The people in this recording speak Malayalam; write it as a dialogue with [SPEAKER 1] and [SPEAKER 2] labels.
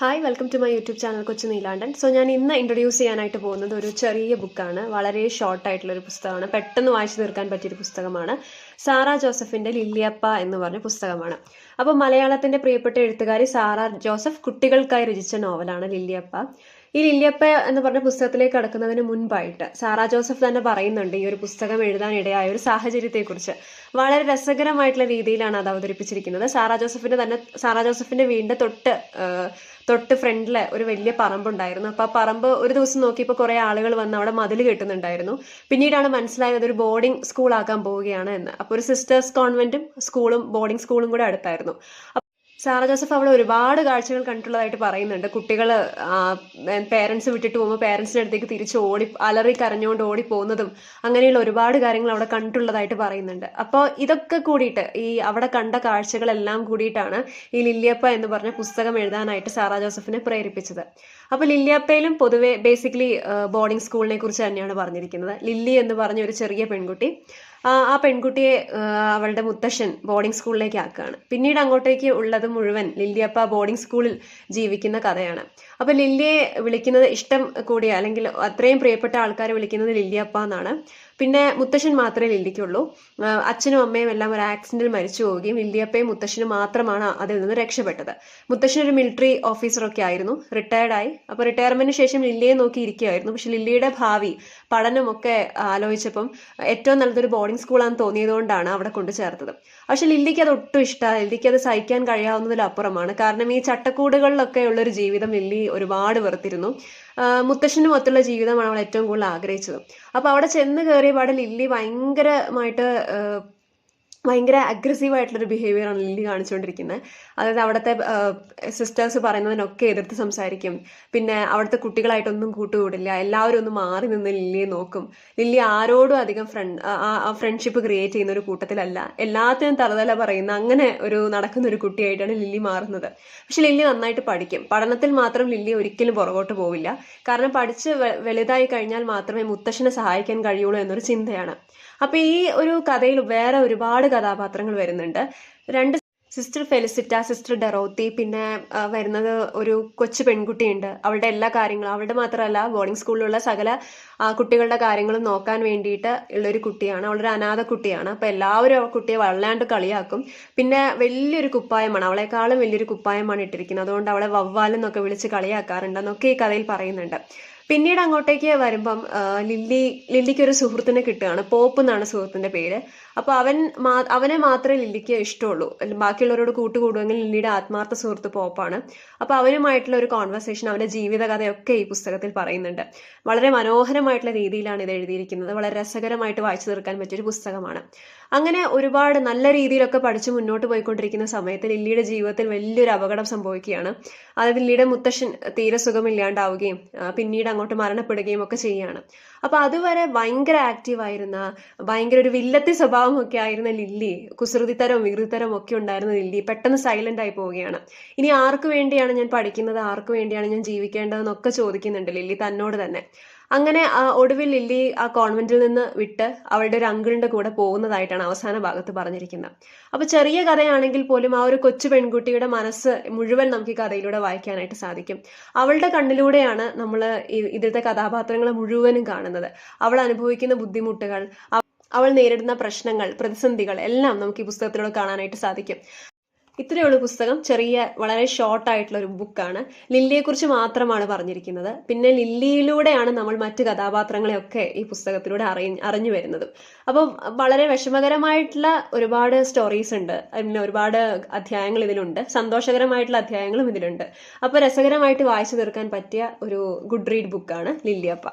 [SPEAKER 1] Hi welcome to my YouTube channel Kochu Neelandan so ഞാൻ ഇന്ന് ഇൻട്രൊഡ്യൂസ് ചെയ്യാനായിട്ട് പോകുന്നത് ഒരു ചെറിയ ബുക്കാണ് വളരെ ഷോർട്ട് ആയിട്ടുള്ള ഒരു പുസ്തകമാണ്. പെട്ടെന്ന് വായിച്ചു തീർക്കാൻ പറ്റിയൊരു പുസ്തകമാണ്. സാറ ജോസഫിന്റെ ലില്ലിയപ്പ എന്ന് പറഞ്ഞ പുസ്തകമാണ്. അപ്പോൾ മലയാളത്തിന്റെ പ്രിയപ്പെട്ട എഴുത്തുകാരി സാറ ജോസഫ് കുട്ടികൾക്കായി രചിച്ച നോവലാണ് ലില്ലിയപ്പ. ഈ ലില്ലിയപ്പ എന്ന് പറഞ്ഞ പുസ്തകത്തിലേക്ക് കടക്കുന്നതിന് മുൻപായിട്ട് സാറാ ജോസഫ് തന്നെ പറയുന്നുണ്ട് ഈ ഒരു പുസ്തകം എഴുതാൻ ഇടയായ ഒരു സാഹചര്യത്തെക്കുറിച്ച്. വളരെ രസകരമായിട്ടുള്ള രീതിയിലാണ് അത് അവതരിപ്പിച്ചിരിക്കുന്നത്. സാറാ ജോസഫിന്റെ തന്നെ സാറാ ജോസഫിന്റെ വീടിന്റെ തൊട്ട് തൊട്ട് ഫ്രണ്ടിൽ ഒരു വലിയ പറമ്പുണ്ടായിരുന്നു. അപ്പൊ ആ പറമ്പ് ഒരു ദിവസം നോക്കിയപ്പോൾ കുറെ ആളുകൾ വന്ന് അവിടെ മതിൽ കെട്ടുന്നുണ്ടായിരുന്നു. പിന്നീടാണ് മനസ്സിലായത് ഒരു ബോർഡിംഗ് സ്കൂൾ ആക്കാൻ പോവുകയാണ് എന്ന്. അപ്പോൾ ഒരു സിസ്റ്റേഴ്സ് കോൺവെന്റും സ്കൂളും ബോർഡിംഗ് സ്കൂളും കൂടെ അടുത്തായിരുന്നു. സാറ ജോസഫ് അവിടെ ഒരുപാട് കാഴ്ചകൾ കണ്ടിട്ടുള്ളതായിട്ട് പറയുന്നുണ്ട്. കുട്ടികൾ പേരൻസ് വിട്ടിട്ട് പോകുമ്പോൾ പേരൻസിന്റെ അടുത്തേക്ക് തിരിച്ച് ഓടി അലറി കരഞ്ഞുകൊണ്ട് ഓടി പോകുന്നതും അങ്ങനെയുള്ള ഒരുപാട് കാര്യങ്ങൾ അവിടെ കണ്ടിട്ടുള്ളതായിട്ട് പറയുന്നുണ്ട്. അപ്പോൾ ഇതൊക്കെ കൂടിയിട്ട് ഈ അവിടെ കണ്ട കാഴ്ചകളെല്ലാം കൂടിയിട്ടാണ് ഈ ലില്ലിയപ്പ എന്ന് പറഞ്ഞ പുസ്തകം എഴുതാനായിട്ട് സാറ ജോസഫിനെ പ്രേരിപ്പിച്ചത്. അപ്പോൾ ലില്ലിയപ്പയിലും പൊതുവെ ബേസിക്കലി ബോർഡിംഗ് സ്കൂളിനെ കുറിച്ച് തന്നെയാണ് പറഞ്ഞിരിക്കുന്നത്. ലില്ലി എന്ന് പറഞ്ഞ ഒരു ചെറിയ പെൺകുട്ടി. ആ പെൺകുട്ടിയെ അവളുടെ മുത്തശ്ശൻ ബോർഡിംഗ് സ്കൂളിലേക്ക് ആക്കുകയാണ്. പിന്നീട് അങ്ങോട്ടേക്ക് ഉള്ളത് മുഴുവൻ ലില്ലിയപ്പ ബോർഡിംഗ് സ്കൂളിൽ ജീവിക്കുന്ന കഥയാണ്. അപ്പൊ ലില്ലിയെ വിളിക്കുന്നത് ഇഷ്ടം കൂടിയ അല്ലെങ്കിൽ അത്രയും പ്രിയപ്പെട്ട ആൾക്കാരെ വിളിക്കുന്നത് ലില്ലിയപ്പ എന്നാണ്. പിന്നെ മുത്തശ്ശൻ മാത്രമേ ലില്ലിക്കുള്ളൂ. അച്ഛനും അമ്മയും എല്ലാം ഒരു ആക്സിഡന്റിൽ മരിച്ചു പോവുകയും ലില്ലിയപ്പയും മുത്തശ്ശനും മാത്രമാണ് അതിൽ നിന്ന് രക്ഷപ്പെട്ടത്. മുത്തശ്ശൻ ഒരു മിലിറ്ററി ഓഫീസറൊക്കെ ആയിരുന്നു. റിട്ടയർഡ് ആയി അപ്പൊ റിട്ടയർമെന്റിന് ശേഷം ലില്ലിയെ നോക്കി ഇരിക്കുകയായിരുന്നു പക്ഷെ ലില്ലിയുടെ ഭാവി പഠനമൊക്കെ ആലോചിച്ചപ്പം ഏറ്റവും നല്ലതൊരു ബോർഡിംഗ് സ്കൂളാണെന്ന് തോന്നിയതുകൊണ്ടാണ് അവിടെ കൊണ്ടു ചേർത്തത്. പക്ഷെ ലില്ലിക്ക് അത് ഒട്ടും ഇഷ്ടമാണ് ലില്ലിക്ക് അത് സഹിക്കാൻ കഴിയാവുന്നതിലപ്പുറമാണ് കാരണം ഈ ചട്ടക്കൂടുകളിലൊക്കെ ഉള്ള ഒരു ജീവിതം ലില്ലി ഒരുപാട് വെറുത്തിരുന്നു. മുത്തശ്ശനും ഒത്തുള്ള ജീവിതമാണ് അവൾ ഏറ്റവും കൂടുതൽ ആഗ്രഹിച്ചത്. അപ്പൊ അവിടെ ചെന്ന് കയറിയ പാടെ ലില്ലി ഭയങ്കരമായിട്ട് ഭയങ്കര അഗ്രസീവ് ബിഹേവിയറാണ് ലില്ലി കാണിച്ചുകൊണ്ടിരിക്കുന്നത് അതായത് അവിടുത്തെ സിസ്റ്റേഴ്സ് പറയുന്നതിനൊക്കെ എതിർത്ത് സംസാരിക്കും. പിന്നെ അവിടുത്തെ കുട്ടികളായിട്ടൊന്നും കൂട്ടുകൂടില്ല. എല്ലാവരും ഒന്ന് മാറി നിന്ന് ലില്ലിയെ നോക്കും. ലില്ലി ആരോടും അധികം ഫ്രണ്ട് ഫ്രണ്ട്ഷിപ്പ് ക്രിയേറ്റ് ചെയ്യുന്ന ഒരു കൂട്ടത്തിലല്ല. എല്ലാത്തിനും തറതല പറയുന്ന അങ്ങനെ ഒരു നടക്കുന്ന ഒരു കുട്ടിയായിട്ടാണ് ലില്ലി മാറുന്നത്. പക്ഷെ ലില്ലി നന്നായിട്ട് പഠിക്കും. പഠനത്തിൽ മാത്രം ലില്ലി ഒരിക്കലും പുറകോട്ട് പോവില്ല. കാരണം പഠിച്ച് വലുതായി കഴിഞ്ഞാൽ മാത്രമേ മുത്തശ്ശനെ സഹായിക്കാൻ കഴിയുള്ളൂ എന്നൊരു ചിന്തയാണ്. അപ്പൊ ഈ ഒരു കഥയിൽ വേറെ ഒരുപാട് കഥാപാത്രങ്ങൾ വരുന്നുണ്ട്. രണ്ട് സിസ്റ്റർ ഫെലിസിറ്റ സിസ്റ്റർ ഡെറോത്തി പിന്നെ വരുന്നത് ഒരു കൊച്ചു പെൺകുട്ടിയുണ്ട്. അവളുടെ എല്ലാ കാര്യങ്ങളും അവളുടെ മാത്രമല്ല ബോർഡിംഗ് സ്കൂളിലുള്ള സകല കുട്ടികളുടെ കാര്യങ്ങളും നോക്കാൻ വേണ്ടിയിട്ട് ഉള്ളൊരു കുട്ടിയാണ്. അവളൊരു അനാഥ കുട്ടിയാണ്. അപ്പൊ എല്ലാവരും ആ കുട്ടിയെ വല്ലാണ്ട് കളിയാക്കും. പിന്നെ വലിയൊരു കുപ്പായമാണ്. അവളെക്കാളും വലിയൊരു കുപ്പായമാണ് ഇട്ടിരിക്കുന്നത്. അതുകൊണ്ട് അവളെ വവ്വാലെന്നൊക്കെ വിളിച്ച് കളിയാക്കാറുണ്ടെന്നൊക്കെ ഈ കഥയിൽ പറയുന്നുണ്ട്. പിന്നീട് അങ്ങോട്ടേക്ക് വരുമ്പം ലില്ലി ലില്ലിക്ക് ഒരു സുഹൃത്തിനെ കിട്ടുകയാണ്. പോപ്പ് എന്നാണ് സുഹൃത്തിന്റെ പേര്. അപ്പൊ അവൻ അവനെ മാത്രമേ ലില്ലിക്ക് ഇഷ്ടമുള്ളൂ. ബാക്കിയുള്ളവരോട് കൂട്ടുകൂടുമെങ്കിൽ ലില്ലിയുടെ ആത്മാർത്ഥ സുഹൃത്ത് പോപ്പാണ്. അപ്പൊ അവനുമായിട്ടുള്ള ഒരു കോൺവെർസേഷൻ അവന്റെ ജീവിതകഥയൊക്കെ ഈ പുസ്തകത്തിൽ പറയുന്നുണ്ട്. വളരെ മനോഹരമായിട്ടുള്ള രീതിയിലാണ് ഇത് എഴുതിയിരിക്കുന്നത്. വളരെ രസകരമായിട്ട് വായിച്ചു തീർക്കാൻ പറ്റിയൊരു പുസ്തകമാണ്. അങ്ങനെ ഒരുപാട് നല്ല രീതിയിലൊക്കെ പഠിച്ച് മുന്നോട്ട് പോയിക്കൊണ്ടിരിക്കുന്ന സമയത്ത് ലില്ലിയുടെ ജീവിതത്തിൽ വലിയൊരു അപകടം സംഭവിക്കുകയാണ്. അതായത് ലില്ലിയുടെ മുത്തശ്ശൻ തീരെ സുഖമില്ലാണ്ടാവുകയും പിന്നീട് അങ്ങോട്ട് മരണപ്പെടുകയും ഒക്കെ ചെയ്യാണ്. അപ്പൊ അതുവരെ ഭയങ്കര ആക്റ്റീവ് ആയിരുന്ന ഭയങ്കര ഒരു വില്ലത്തി സ്വഭാവമൊക്കെ ആയിരുന്ന ലില്ലി കുസൃതിത്തരം വികൃതിത്തരവും ഒക്കെ ഉണ്ടായിരുന്ന ലില്ലി പെട്ടെന്ന് സൈലന്റ് ആയി പോവുകയാണ്. ഇനി ആർക്ക് വേണ്ടിയാണ് ഞാൻ പഠിക്കുന്നത്? ആർക്ക് വേണ്ടിയാണ് ഞാൻ ജീവിക്കേണ്ടതെന്നൊക്കെ ചോദിക്കുന്നുണ്ട് ലില്ലി തന്നോട് തന്നെ. അങ്ങനെ ഒടുവിൽ ലില്ലി ആ കോൺവെന്റിൽ നിന്ന് വിട്ട് അവളുടെ ഒരു അങ്കിളിന്റെ കൂടെ പോകുന്നതായിട്ടാണ് അവസാന ഭാഗത്ത് പറഞ്ഞിരിക്കുന്നത്. അപ്പൊ ചെറിയ കഥയാണെങ്കിൽ പോലും ആ ഒരു കൊച്ചു പെൺകുട്ടിയുടെ മനസ്സ് മുഴുവൻ നമുക്ക് ഈ കഥയിലൂടെ വായിക്കാനായിട്ട് സാധിക്കും. അവളുടെ കണ്ണിലൂടെയാണ് നമ്മൾ ഇതിലത്തെ കഥാപാത്രങ്ങളെ മുഴുവനും കാണുന്നത്. അവൾ അനുഭവിക്കുന്ന ബുദ്ധിമുട്ടുകൾ അവൾ നേരിടുന്ന പ്രശ്നങ്ങൾ പ്രതിസന്ധികൾ എല്ലാം നമുക്ക് ഈ പുസ്തകത്തിലൂടെ കാണാനായിട്ട് സാധിക്കും. ഇത്രയേ ഉള്ളൂ പുസ്തകം. ചെറിയ വളരെ ഷോർട്ട് ആയിട്ടുള്ള ഒരു ബുക്കാണ് ലില്ലിയെക്കുറിച്ച് മാത്രമാണ് പറഞ്ഞിരിക്കുന്നത്. പിന്നെ ലില്ലിയിലൂടെയാണ് നമ്മൾ മറ്റ് കഥാപാത്രങ്ങളെയൊക്കെ ഈ പുസ്തകത്തിലൂടെ അറി അറിഞ്ഞു വരുന്നത്. അപ്പോൾ വളരെ വിഷമകരമായിട്ടുള്ള ഒരുപാട് സ്റ്റോറീസ് ഉണ്ട്. പിന്നെ ഒരുപാട് അധ്യായങ്ങൾ ഇതിലുണ്ട്. സന്തോഷകരമായിട്ടുള്ള അധ്യായങ്ങളും ഇതിലുണ്ട്. അപ്പോൾ രസകരമായിട്ട് വായിച്ചു തീർക്കാൻ പറ്റിയ ഒരു ഗുഡ് റീഡ് ബുക്കാണ് ലില്ലിയപ്പ.